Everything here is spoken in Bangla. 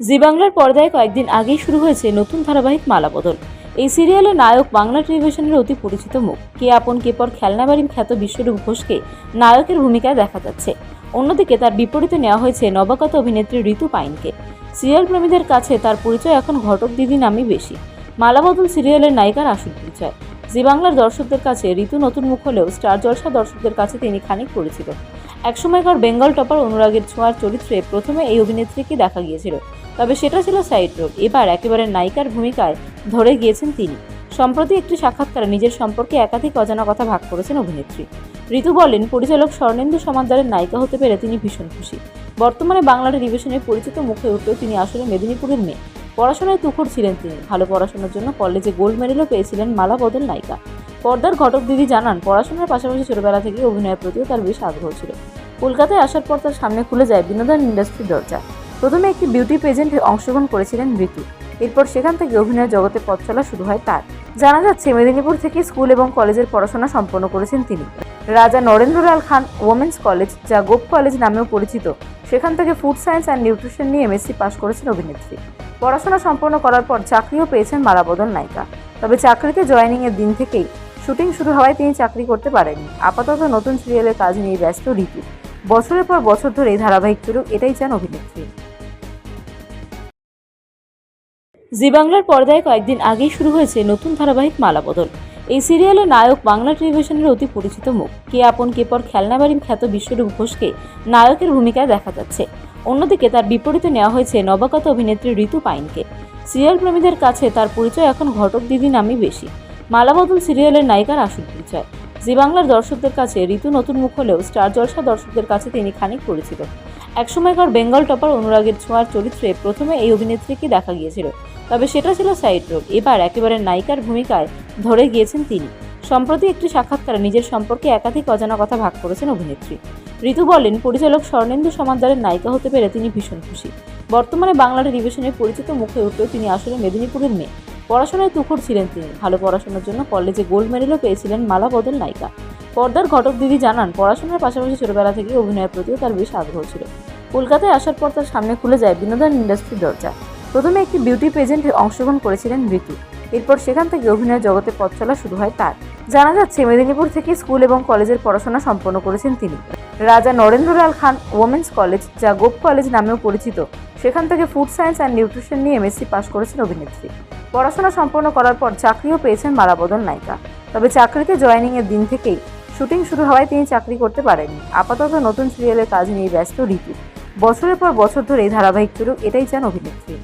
জি বাংলার পর্দায় কয়েকদিন আগেই শুরু হয়েছে নতুন ধারাবাহিক মালাবদল এই সিরিয়ালের নায়ক বাংলা টেলিভিশনের অতি পরিচিত মুখ। কে আপন, কে পর খেলনাবাড়ির খ্যাত বিশ্বরূপ ঘোষকে নায়কের ভূমিকায় দেখা যাচ্ছে। অন্যদিকে তার বিপরীতে নেওয়া হয়েছে নবাগত অভিনেত্রী ঋতু পাইনকে। সিরিয়াল প্রেমীদের কাছে তার পরিচয় এখন ঘটক দিদি নামই বেশি। মালাবদল সিরিয়ালের নায়িকার আসল পরিচয়। জি বাংলার দর্শকদের কাছে ঋতু নতুন মুখ হলেও স্টার জলসা দর্শকদের কাছে তিনি খানিক পরিচিত। একসময়কার বেঙ্গল টপার অনুরাগের ছোঁয়ার চরিত্রে প্রথমে এই অভিনেত্রীকে দেখা গিয়েছিল, তবে সেটা ছিল সাইড রোগ এবার একেবারে নায়িকার ভূমিকায় ধরে গিয়েছেন তিনি। সম্প্রতি একটি সাক্ষাৎকারে নিজের সম্পর্কে একাধিক অজানা কথা ভাগ করেছেন অভিনেত্রী। ঋতু বলেন, পরিচালক স্বর্ণেন্দু সমাদ্দারের নায়িকা হতে পেরে তিনি ভীষণ খুশি। বর্তমানে বাংলা টেলিভিশনের পরিচিত মুখে উঠলেও তিনি আসলে মেদিনীপুরের মেয়ে। পড়াশোনায় তুখর ছিলেন তিনি। ভালো পড়াশোনার জন্য কলেজে গোল্ড মেডেলও পেয়েছিলেন মালা বদল নায়িকা। পর্দার ঘটক দিদি জানান, পড়াশোনার পাশাপাশি ছোটবেলা থেকে অভিনয়ের প্রতিও তার বেশ আগ্রহ ছিল। কলকাতায় আসার পর তার সামনে খুলে যায় বিনোদন ইন্ডাস্ট্রির দরজা। প্রথমে একটি বিউটি পেজেন্টে অংশগ্রহণ করেছিলেন ঋতু। এরপর সেখান থেকে অভিনয়ের জগতে পথ চলা শুরু হয় তার। জানা যাচ্ছে, মেদিনীপুর থেকে স্কুল এবং কলেজের পড়াশোনা সম্পন্ন করেছেন তিনি। রাজা নরেন্দ্রলাল খান ওমেন্স কলেজ যা গোপ কলেজ নামেও পরিচিত। সেখান থেকে ফুড সায়েন্স অ্যান্ড নিউট্রিশন নিয়ে এমএসসি পাশ করেছেন অভিনেত্রী। পড়াশোনা সম্পন্ন করার পর চাকরিও পেয়েছেন মালাবদল নায়িকা। তবে চাকরিতে জয়েনিং এর দিন থেকেই শুটিং শুরু হওয়ায় তিনি চাকরি করতে পারেননি। আপাতত নতুন সিরিয়ালের কাজ নিয়ে ব্যস্ত ঋতু। বছরের পর বছর ধরে ধারাবাহিক চলুক এটাই চান অভিনেত্রী। জি বাংলার পর্দায় কয়েকদিন আগেই শুরু হয়েছে নতুন ধারাবাহিক মালাবদল এই সিরিয়ালের নায়ক বাংলা টেলিভিশনের অতি পরিচিত মুখ। কে আপন, কে পর খেলনাবাড়ির খ্যাত বিশ্বরূপ ঘোষকে নায়কের ভূমিকায় দেখা যাচ্ছে। অন্যদিকে তার বিপরীতে নেওয়া হয়েছে নবাগত অভিনেত্রী ঋতু পাইনকে। সিরিয়াল প্রেমীদের কাছে তার পরিচয় এখন ঘটক দিদি নামই বেশি। মালাবদল সিরিয়ালের নায়িকার আসল পরিচয়। জি বাংলার দর্শকদের কাছে ঋতু নতুন মুখ হলেও স্টার জলসা দর্শকদের কাছে তিনি খানিক পরিচিত। একসময়কার বেঙ্গল টপার অনুরাগের ছোঁয়ার চরিত্রে প্রথমে এই অভিনেত্রীকে দেখা গিয়েছিল, তবে সেটা ছিল সাইড রোগ এবার একেবারে নায়িকার ভূমিকায় ধরে গিয়েছেন তিনি। সম্প্রতি একটি সাক্ষাৎকারে নিজের সম্পর্কে একাধিক অজানা কথা ভাগ করেছেন অভিনেত্রী। ঋতু বলেন, পরিচালক স্বর্ণেন্দু সমাদ্দারের নায়িকা হতে পেরে তিনি ভীষণ খুশি। বর্তমানে বাংলা টেলিভিশনের পরিচিত মুখে উঠলেও তিনি আসলে মেদিনীপুরের মেয়ে। পড়াশোনায় তুখর ছিলেন তিনি। ভালো পড়াশোনার জন্য কলেজে গোল্ড মেডেলও পেয়েছিলেন মালা বদল নায়িকা। পর্দার ঘটক দিদি জানান, পড়াশোনার পাশাপাশি ছোটবেলা থেকে অভিনয়ের প্রতিও তার বেশ আগ্রহ ছিল। কলকাতায় আসার পর তার সামনে খুলে যায় বিনোদন ইন্ডাস্ট্রির দরজা। প্রথমে একটি বিউটি পেজেন্টে অংশগ্রহণ করেছিলেন ঋতু। এরপর সেখান থেকে অভিনয়ের জগতে পথ চলা শুরু হয় তার। জানা যাচ্ছে, মেদিনীপুর থেকে স্কুল এবং কলেজের পড়াশোনা সম্পন্ন করেছেন তিনি। রাজা নরেন্দ্রলাল খান ওমেন্স কলেজ যা গোপ কলেজ নামেও পরিচিত। সেখান থেকে ফুড সায়েন্স অ্যান্ড নিউট্রিশন নিয়ে এমএসসি পাশ করেছেন অভিনেত্রী। পড়াশোনা সম্পন্ন করার পর চাকরিও পেয়েছেন মালাবদল নায়িকা। তবে চাকরিতে জয়েনিং এর দিন থেকেই শুটিং শুরু হওয়ায় তিনি চাকরি করতে পারেননি। আপাতত নতুন সিরিয়ালের কাজ নিয়ে ব্যস্ত ঋতু। বছরের পর বছর ধরে এই ধারাবাহিক চলুক এটাই চান অভিনেত্রী।